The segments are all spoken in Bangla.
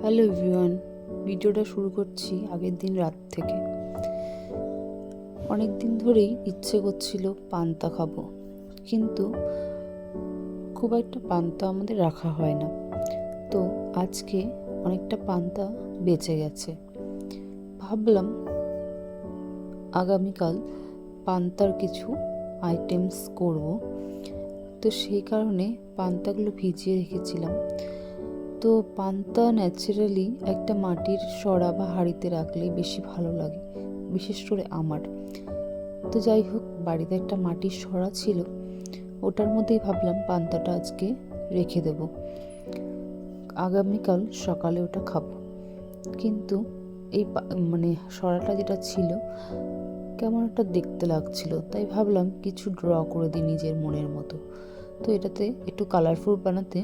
হ্যালো এভরিওয়ান, ভিডিওটা শুরু করছি আগের দিন রাত থেকে। অনেক দিন ধরেই ইচ্ছে করছিল পান্তা খাব, কিন্তু খুব একটা পান্তা আমাদের রাখা হয় না। তো আজকে অনেকটা পান্তা বেঁচে গেছে। ভাবলাম আগামীকাল পান্তার কিছু আইটেমস করব। তো সেই কারণে পান্তাগুলো ভিজিয়ে রেখেছিলাম। তো পান্তা ন্যাচারালি একটা মাটির সরা বা হাঁড়িতে রাখলে বেশি ভালো লাগে, বিশেষ করে আমার। তো যাই হোক, বাড়িতে একটা মাটির সরা ছিল, ওটার মধ্যেই ভাবলাম পান্তাটা আজকে রেখে দেব। আগামীকাল সকালে ওটা খাব। কিন্তু এই মানে সরাটা যেটা ছিল, কেমন একটা দেখতে লাগছিল, তাই ভাবলাম কিছু ড্র করে দিই নিজের মনের মতো। তো এটাতে একটু কালারফুল বানাতে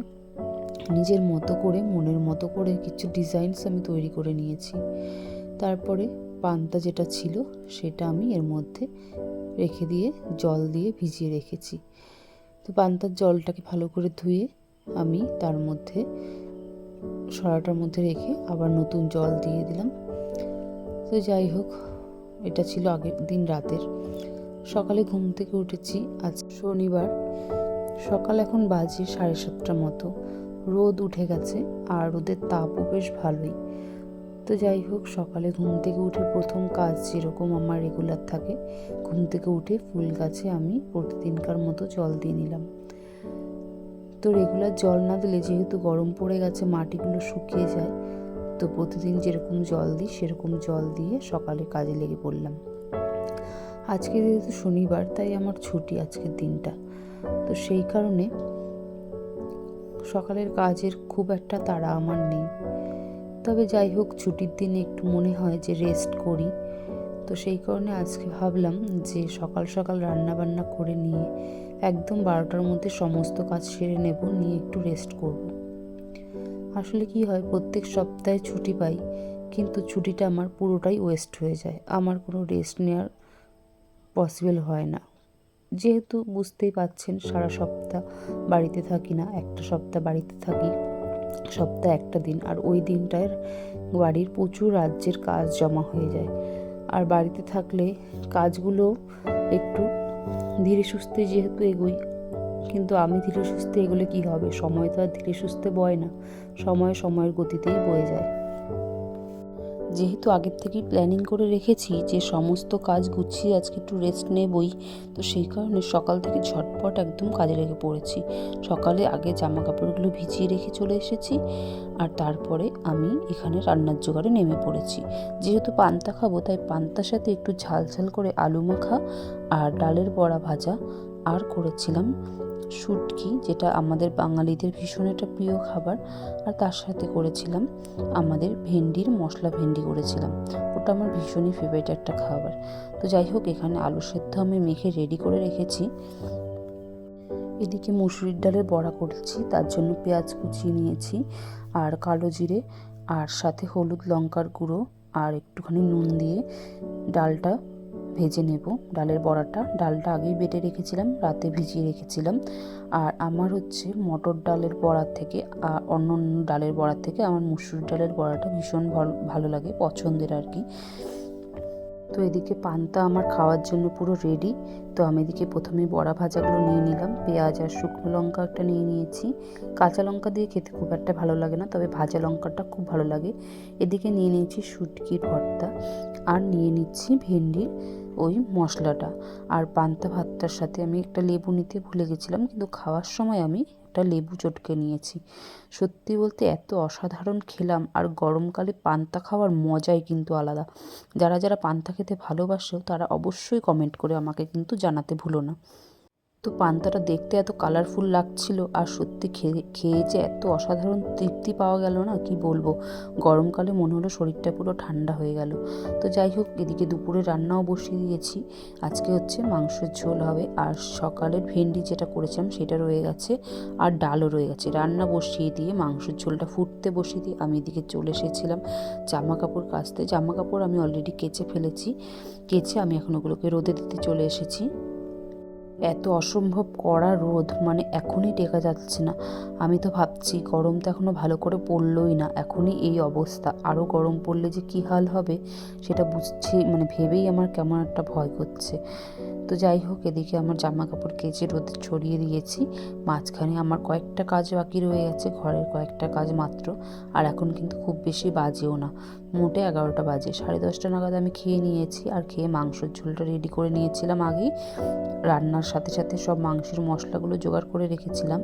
নিজের মতো করে, মনের মতো করে কিছু ডিজাইনস আমি তৈরি করে নিয়েছি। তারপরে পান্তা যেটা ছিল, সেটা আমি এর মধ্যে রেখে দিয়ে, জল দিয়ে ভিজিয়ে রেখেছি। তো পান্তার জলটাকে ভালো করে ধুয়ে আমি তার মধ্যে, সরাটার মধ্যে রেখে আবার নতুন জল দিয়ে দিলাম। তো যাই হোক, এটা ছিল আগের দিন রাতের। সকালে ঘুম থেকে উঠেছি, আজ শনিবার। সকাল এখন বাজে সাড়ে সাতটা মতো। রোদ উঠে গেছে আর রোদের তাপও বেশ ভালোই। তো যাই হোক, সকালে ঘুম থেকে উঠে প্রথম কাজ যেরকম আমার রেগুলার থাকে, ঘুম থেকে উঠে ফুল গাছে আমি প্রতিদিনকার মতো জল দিয়ে নিলাম। তো রেগুলার জল না দিলে যেহেতু গরম পড়ে গেছে, মাটিগুলো শুকিয়ে যায়, তো প্রতিদিন যেরকম জল দিই, সেরকম জল দিয়ে সকালে কাজে লেগে পড়লাম। আজকে যেহেতু শনিবার, তাই আমার ছুটি আজকের দিনটা। তো সেই কারণে সকালের কাজের খুব একটা তাড়া আমার নেই। তবে যাই হোক, ছুটির দিনে একটু মনে হয় যে রেস্ট করি। তো সেই কারণে আজকে ভাবলাম যে সকাল সকাল রান্না বান্না করে নিয়ে একদম বারোটার মধ্যে সমস্ত কাজ সেরে নেব, নিয়ে একটু রেস্ট করব। আসলে কি হয়, প্রত্যেক সপ্তাহে ছুটি পাই, কিন্তু ছুটিটা আমার পুরোটাই ওয়েস্ট হয়ে যায়। আমার কোনো রেস্ট নেওয়ার পসিবল হয় না। যেহেতু বুঝতেই পাচ্ছেন, সারা সপ্তাহ বাড়িতে থাকি না, একটা সপ্তাহ বাড়িতে থাকি, সপ্তাহে একটা দিন। আর ওই দিনটায় বাড়ির প্রচুর রাজ্যের কাজ জমা হয়ে যায়। আর বাড়িতে থাকলে কাজগুলো একটু ধীরে সুস্থে যেহেতু এগোই, কিন্তু আমি ধীরে সুস্থে এগোলে কি হবে? সময় তো আর ধীরে সুস্থে বয় না। সময় সময়ের গতিতেই বয়ে যায়। যেহেতু আগের থেকেই প্ল্যানিং করে রেখেছি যে সমস্ত কাজ গুছিয়ে আজকে একটু রেস্ট নেবই, তো সেই কারণে সকাল থেকে ঝটপট একদম কাজে লেগে পড়েছি। সকালে আগে জামা কাপড়গুলো ভিজিয়ে রেখে চলে এসেছি, আর তারপরে আমি এখানে রান্নার জোগাড়ে নেমে পড়েছি। যেহেতু পান্তা খাব, তাই পান্তার সাথে একটু ঝাল ঝাল করে আলু মাখা আর ডালের বড়া ভাজা আর করেছিলাম শুটকি, যেটা আমাদের বাঙালিদের ভীষণ একটা প্রিয় খাবার। আর তার সাথে করেছিলাম আমাদের ভেন্ডির মশলা ভেন্ডি করেছিলাম। ওটা আমার ভীষণই ফেভারিট একটা খাবার। তো যাই হোক, এখানে আলু সেদ্ধ আমি মেখে রেডি করে রেখেছি। এদিকে মুসুরির ডালের বড়া করেছি, তার জন্য পেঁয়াজ কুচিয়ে নিয়েছি আর কালো জিরে আর সাথে হলুদ লঙ্কার গুঁড়ো আর একটুখানি নুন দিয়ে ডালটা ভেজে নেব। ডালের বড়াটা, ডালটা আগেই বেটে রেখেছিলাম, রাতে ভিজিয়ে রেখেছিলাম। আর আমার হচ্ছে মটর ডালের বড়ার থেকে, আর অন্য অন্য ডালের বড়ার থেকে আমার মুসুর ডালের বড়াটা ভীষণ ভালো লাগে, পছন্দের আর কি। তো এদিকে পান্তা আমার খাওয়ার জন্য পুরো রেডি তো আমি এদিকে প্রথমে বড়া ভাজাগুলো নিয়ে নিলাম, পেঁয়াজ আর শুকনো লঙ্কা একটা নিয়ে নিয়েছি। কাঁচা লঙ্কা দিয়ে খেতে খুব একটা ভালো লাগে না, তবে ভাজা লঙ্কাটা খুব ভালো লাগে। এদিকে নিয়ে নিয়েছি শুটকির ভর্তা আর নিয়ে নিচ্ছি ভেন্ডির ওই মশলাটা। আর পান্তা ভাতটার সাথে আমি একটা লেবু নিতে ভুলে গেছিলাম, কিন্তু খাওয়ার সময় আমি একটা লেবু চটকে নিয়েছি। সত্যি বলতে এত অসাধারণ খেলাম আর গরমকালে পান্তা খাওয়ার মজাই কিন্তু আলাদা। যারা যারা পান্তা খেতে ভালোবাসো তারা অবশ্যই কমেন্ট করে আমাকে কিন্তু জানাতে ভুলো না। তো পান্তাটা দেখতে এত কালারফুল লাগছিল আর সত্যি খেয়ে খেয়ে যে এত অসাধারণ তৃপ্তি পাওয়া গেল না, কি বলব? গরমকালে মনে হলো শরীরটা পুরো ঠান্ডা হয়ে গেল। তো যাই হোক, এদিকে দুপুরে রান্নাও বসিয়ে দিয়েছি। আজকে হচ্ছে মাংসের ঝোল হবে আর সকালের ভেন্ডি যেটা করেছিলাম সেটা রয়ে গেছে আর ডালও রয়ে গেছে। রান্না বসিয়ে দিয়ে মাংসের ঝোলটা ফুটতে বসিয়ে দিয়ে আমি এদিকে চলে এসেছিলাম জামা কাপড় কাচতে। জামা কাপড় আমি অলরেডি কেচে ফেলেছি। কেচে আমি এখন ওগুলোকে রোদে দিতে চলে এসেছি। এত অসম্ভব কড়া রোদ মানে এখনই টেকা যাচ্ছে না। আমি তো ভাবছি, গরম তো এখনও ভালো করে পড়লই না, এখনই এই অবস্থা। আরও গরম পড়লে যে কী হাল হবে, সেটা বুঝছি মানে ভেবেই আমার কেমন একটা ভয় করছে। তো যাই হোক, এদিকে আমার জামা কাপড় কেচে রোদে ছড়িয়ে দিয়েছি। মাঝখানে আমার কয়েকটা কাজ বাকি রয়ে গেছে, ঘরের কয়েকটা কাজ মাত্র, আর এখন কিন্তু খুব বেশি বাজেও না। মোটে এগারোটা বাজে, সাড়ে দশটা নাগাদ আমি খেয়ে নিয়েছি, আর খেয়ে মাংসের ঝোলটা রেডি করে নিয়েছিলাম আগেই। রান্নার সাথে সাথে সব মাংসের মশলাগুলো জোগাড় করে রেখেছিলাম,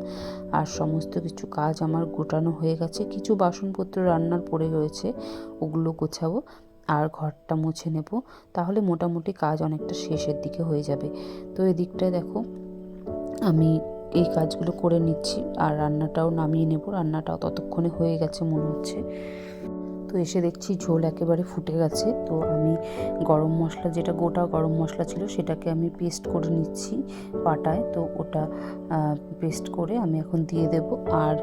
আর সমস্ত কিছু কাজ আমার গোটানো হয়ে গেছে। কিছু বাসনপত্র রান্নার পড়ে রয়েছে, ওগুলো গোছাবো। আর ঘরটা মুছে নেব, তাহলে মোটামুটি কাজ অনেকটা শেষের দিকে হয়ে যাবে। তো এদিকটায় দেখো, আমি এই কাজগুলো করে নিচ্ছি আর রান্নাটাও নামিয়ে নেব। রান্নাটাও ততক্ষণে হয়ে গেছে মনে হচ্ছে। তো এসে দেখছি ঝোল একেবারে ফুটে গেছে। তো আমি গরম মশলা যেটা গোটা গরম মশলা ছিল সেটাকে আমি পেস্ট করে নিচ্ছি পাটায়। তো ওটা পেস্ট করে আমি এখন দিয়ে দেব আর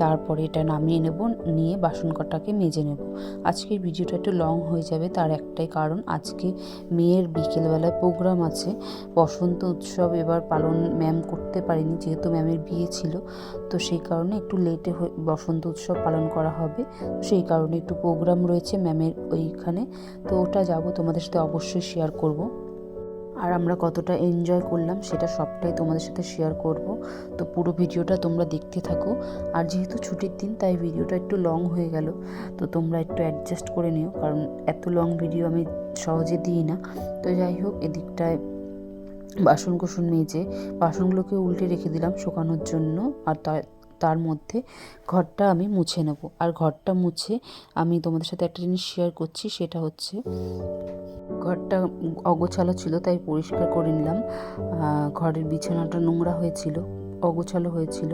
তারপরে এটা নামিয়ে নেব, নিয়ে বাসন কটাকে মেজে নেব। আজকের ভিডিওটা একটু লং হয়ে যাবে, তার একটাই কারণ আজকে মেয়ের বিকেলবেলায় প্রোগ্রাম আছে। বসন্ত উৎসব এবার পালন ম্যাম করতে পারিনি, যেহেতু ম্যামের বিয়ে ছিল। তো সেই কারণে একটু লেটে বসন্ত উৎসব পালন করা হবে। সেই কারণে একটু প্রোগ্রাম রয়েছে ম্যামের ওইখানে। তো ওটা যাব, তোমাদের সাথে অবশ্যই শেয়ার করব। আর আমরা কতটা এনজয় করলাম, সেটা সবটাই তোমাদের সাথে শেয়ার করব। তো পুরো ভিডিওটা তোমরা দেখতে থাকো। আর যেহেতু ছুটির দিন, তাই ভিডিওটা একটু লং হয়ে গেল। তো তোমরা একটু অ্যাডজাস্ট করে নিও, কারণ এত লং ভিডিও আমি সহজে দিই না। তো যাই হোক, এদিকটায় বাসন কোসন মেজে, বাসনগুলোকে উল্টে রেখে দিলাম শুকানোর জন্য। আর তার মধ্যে ঘরটা আমি মুছে নেব। আর ঘরটা মুছে আমি তোমাদের সাথে একটা জিনিস শেয়ার করছি, সেটা হচ্ছে ঘরটা অগোছালো ছিল, তাই পরিষ্কার করে নিলাম। ঘরের বিছানাটা নোংরা হয়েছিল, অগোছালো হয়েছিল।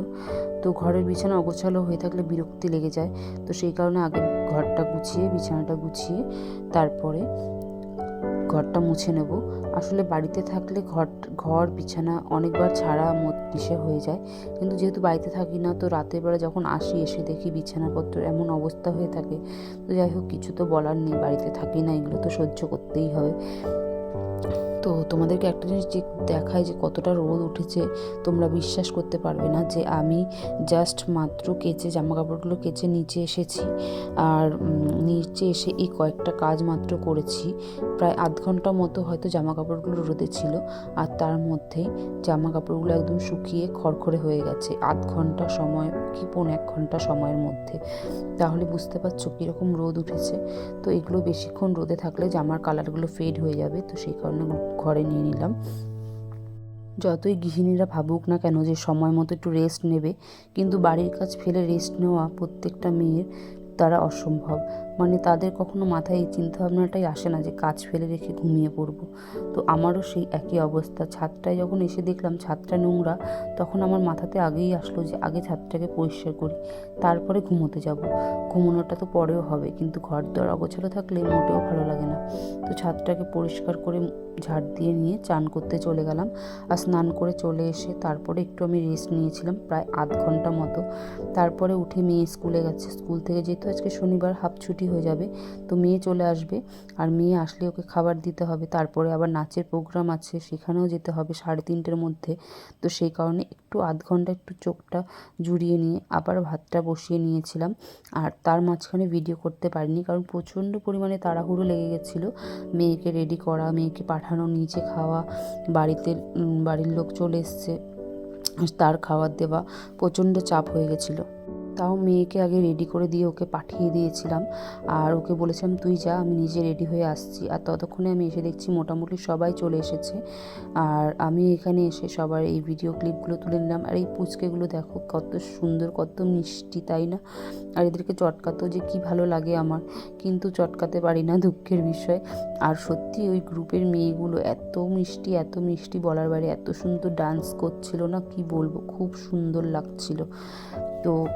তো ঘরের বিছানা অগোছালো হয়ে থাকলে বিরক্তি লেগে যায়। তো সেই কারণে আগে ঘরটা গুছিয়ে, বিছানাটা গুছিয়ে তারপরে ঘরটা মুছে নেব। আসলে বাড়িতে থাকলে ঘর ঘর, বিছানা অনেকবার ছাড়া মিশে হয়ে যায়। কিন্তু যেহেতু বাড়িতে থাকি না, তো রাতের বেলা যখন আসি, এসে দেখি বিছানাপত্র এমন অবস্থা হয়ে থাকে। তো যাই হোক, কিছু তো বলার নেই, বাড়িতে থাকি না, এগুলো তো সহ্য করতেই হবে। তো তোমাদেরকে একটা জিনিস যে দেখায় যে কতটা রোদ উঠেছে, তোমরা বিশ্বাস করতে পারবে না যে আমি জাস্ট মাত্র কেচে জামা কাপড়গুলো কেচে নিচে এসেছি। আর নিচে এসে এই কয়েকটা কাজ মাত্র করেছি। প্রায় আধ ঘণ্টা মতো হয়তো জামা কাপড়গুলো রোদে ছিল, আর তার মধ্যে জামা কাপড়গুলো একদম শুকিয়ে খড়খড়ে হয়ে গেছে। আধ ঘণ্টা সময় কি পৌনে এক ঘণ্টা সময়ের মধ্যে। তাহলে বুঝতে পারছ কীরকম রোদ উঠেছে? তো এগুলো বেশিক্ষণ রোদে থাকলে জামার কালারগুলো ফেড হয়ে যাবে, তো সেই কারণে ঘরে নিয়ে নিলাম। যতই গৃহিণীরা ভাবুক না কেন যে সময় মতো একটু রেস্ট নেবে, কিন্তু বাড়ির কাজ ফেলে রেস্ট নেওয়া প্রত্যেকটা মেয়ের দ্বারা অসম্ভব। মানে তাদের কখনো মাথায় এই চিন্তাভাবনাটাই আসে না যে কাজ ফেলে রেখে ঘুমিয়ে পড়ব। তো আমারও সেই একই অবস্থা। ছাদটায় যখন এসে দেখলাম ছাদটা নোংরা, তখন আমার মাথাতে আগেই আসলো যে আগে ছাদটাকে পরিষ্কার করি, তারপরে ঘুমোতে যাব। ঘুমোনোটা তো পরেও হবে, কিন্তু ঘর দর অগোছালো থাকলে মোটেও ভালো লাগে না। তো ছাদটাকে পরিষ্কার করে ঝাড় দিয়ে নিয়ে চান করতে চলে গেলাম। আর স্নান করে চলে এসে তারপরে একটু আমি রেস্ট নিয়েছিলাম, প্রায় আধ ঘণ্টা মতো। তারপরে উঠে মেয়ে স্কুলে গেছে। স্কুল থেকে যেহেতু আজকে শনিবার হাফ ছুটি হয়ে যাবে। তো মেয়ে চলে আসবে আর মেয়ে আসলে ওকে খাবার দিতে হবে। তারপরে আবার নাচের প্রোগ্রাম আছে, সেখানেও যেতে হবে সাড়ে তিনটের মধ্যে। তো সেই কারণে একটু আধ ঘণ্টা একটু চোখটা জুড়িয়ে নিয়ে আবার ভাতটা বসিয়ে নিয়েছিলাম। আর তার মাঝখানে ভিডিও করতে পারিনি কারণ প্রচণ্ড পরিমাণে তাড়াহুড়ো লেগে গেছিল। মেয়েকে রেডি করা, মেয়েকে পাঠানো নিচে খাওয়া, বাড়িতে বাড়ির লোক চলে এসছে। তার খাবার দেওয়া প্রচণ্ড চাপ হয়ে গেছিল। তাও মেয়েকে আগে রেডি করে দিয়ে ওকে পাঠিয়ে দিয়েছিলাম। আর ওকে বলেছিলাম, তুই যা, আমি নিজে রেডি হয়ে আসছি। আর ততক্ষণে আমি এসে দেখছি মোটামুটি সবাই চলে এসেছে। আর আমি এখানে এসে সবার এই ভিডিও ক্লিপগুলো তুলে নিলাম। আর এই পুচকেগুলো দেখো, কত সুন্দর, কত মিষ্টি, তাই না? আর এদেরকে চটকাতেও যে কি ভালো লাগে আমার। কিন্তু চটকাতে পারি না দুঃখের বিষয়। আর সত্যি ওই গ্রুপের মেয়েগুলো এত মিষ্টি এত মিষ্টি বলার বাইরে, এত সুন্দর ডান্স করছিল না, কি বলব? খুব সুন্দর লাগছিল। তো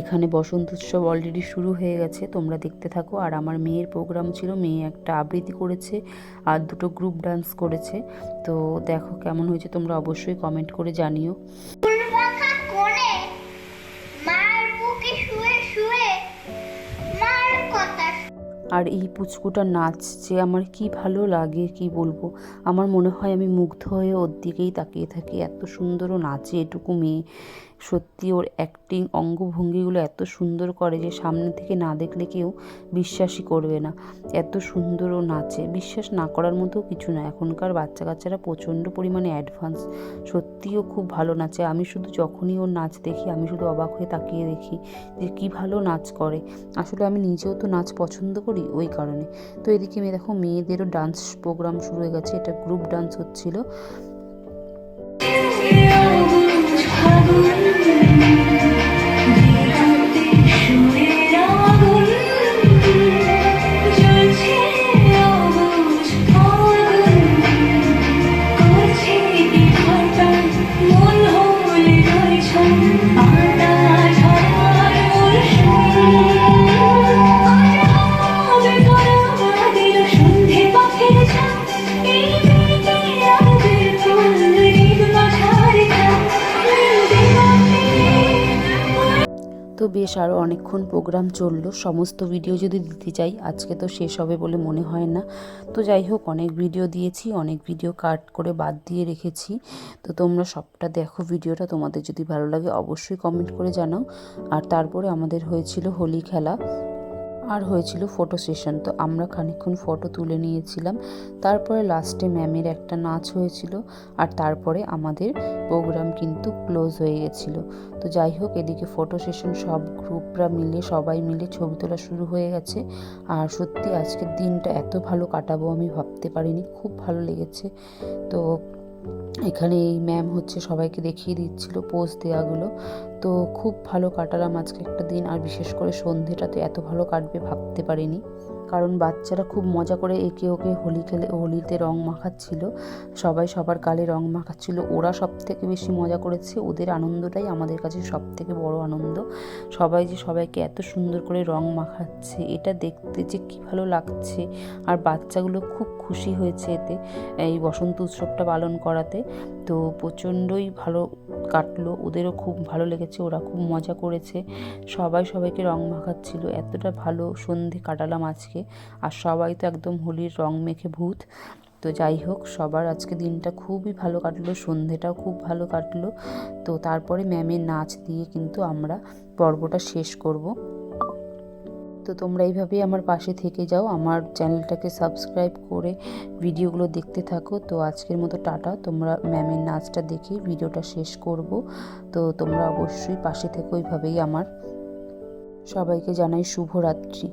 এখানে বসন্ত উৎসব অলরেডি শুরু হয়ে গেছে তোমরা দেখতে থাকো। আর আমার মেয়ের প্রোগ্রাম ছিল মেয়ে একটা আবৃত্তি করেছে আর দুটো গ্রুপ ডান্স করেছে। তো দেখো কেমন হয়েছে তোমরা অবশ্যই কমেন্ট করে জানিও। আর এই পুচকুটা নাচ যে আমার কি ভালো লাগে কি বলব? আমার মনে হয় আমি মুগ্ধ হয়ে ওর দিকেই তাকিয়ে থাকি। এত সুন্দর ও নাচে এটুকু মেয়ে। সত্যি ওর অ্যাক্টিং অঙ্গভঙ্গিগুলো এত সুন্দর করে যে সামনে থেকে না দেখলে কেউ বিশ্বাসই করবে না। এত সুন্দর ও নাচে। বিশ্বাস না করার মতো কিছু না। এখনকার বাচ্চা কাচ্চারা প্রচণ্ড পরিমাণে অ্যাডভান্স সত্যিও খুব ভালো নাচে। আমি শুধু যখনই ওর নাচ দেখি, আমি শুধু অবাক হয়ে তাকিয়ে দেখি যে কী ভালো নাচ করে। আসলে আমি নিজেও তো নাচ পছন্দ করি ওই কারণে। তো এদিকে মেয়ে দেখো, মেয়েদেরও ডান্স প্রোগ্রাম শুরু হয়ে গেছে। এটা গ্রুপ ডান্স হচ্ছিল। আরও অনেকক্ষণ প্রোগ্রাম চলল। সমস্ত ভিডিও যদি দিতে চাই, আজকে তো শেষ হবে বলে মনে হয় না। তো যাই হোক, অনেক ভিডিও দিয়েছি, অনেক ভিডিও কাট করে বাদ দিয়ে রেখেছি। তো তোমরা সবটা দেখো ভিডিওটা তোমাদের যদি ভালো লাগে অবশ্যই কমেন্ট করে জানাও। আর তারপরে আমাদের হয়েছিল হোলি খেলা। আর হয়েছিল ফটো সেশন তো আমরা খানিকক্ষণ ফটো তুলে নিয়েছিলাম। তারপরে লাস্টে ম্যামের একটা নাচ হয়েছিল আর তারপরে আমাদের প্রোগ্রাম কিন্তু ক্লোজ হয়ে গেছিল। তো যাই হোক, এদিকে ফটো সেশন সব গ্রুপরা মিলে, সবাই মিলে ছবি তোলা শুরু হয়ে গেছে। আর সত্যি আজকের দিনটা এত ভালো কাটাবো আমি ভাবতে পারিনি, খুব ভালো লেগেছে। তো এখানে এই ম্যাম হচ্ছে সবাইকে দেখিয়ে দিচ্ছিল পোজ দেওয়াগুলো তো খুব ভালো কাটালাম আজকে একটা দিন, আর বিশেষ করে সন্ধেটা তো এত ভালো কাটবে ভাবতে পারিনি। কারণ বাচ্চারা খুব মজা করে একে ওকে হোলি খেলে, হোলিতে রং মাখাচ্ছিল। সবাই সবার গালে রং মাখাচ্ছিল। ওরা সব থেকে বেশি মজা করেছে, ওদের আনন্দটাই আমাদের কাছে সব থেকে বড় আনন্দ। সবাই যে সবাইকে এত সুন্দর করে রং মাখাচ্ছে, এটা দেখতে যে কী ভালো লাগছে। আর বাচ্চাগুলো খুব খুশি হয়েছে এতে, এই বসন্ত উৎসবটা পালন করাতে। তো প্রচণ্ডই ভালো কাটলো, ওদেরও খুব ভালো লেগেছে, ওরা খুব মজা করেছে। সবাই সবাইকে রং মাখাচ্ছিল, এতটা ভালো সন্ধে কাটালাম আজকে। আর সবাই তো একদম হোলির রং মেখে ভূত। তো যাই হোক, সবার আজকে দিনটা খুবই ভালো কাটলো, সন্ধেটাও খুব ভালো কাটলো। তো তারপরে ম্যামের নাচ দিয়ে কিন্তু আমরা পর্বটা শেষ করব। তো তোমরা এইভাবেই আমার পাশে থেকে যাও। আমার চ্যানেলটাকে সাবস্ক্রাইব করে ভিডিওগুলো দেখতে থাকো। তো আজকের মতো টাটা। তোমরা ম্যামের নাচটা দেখে ভিডিওটা শেষ করব। তো তোমরা অবশ্যই পাশে থেকো এইভাবেই আমার। সবাইকে জানাই শুভরাত্রি।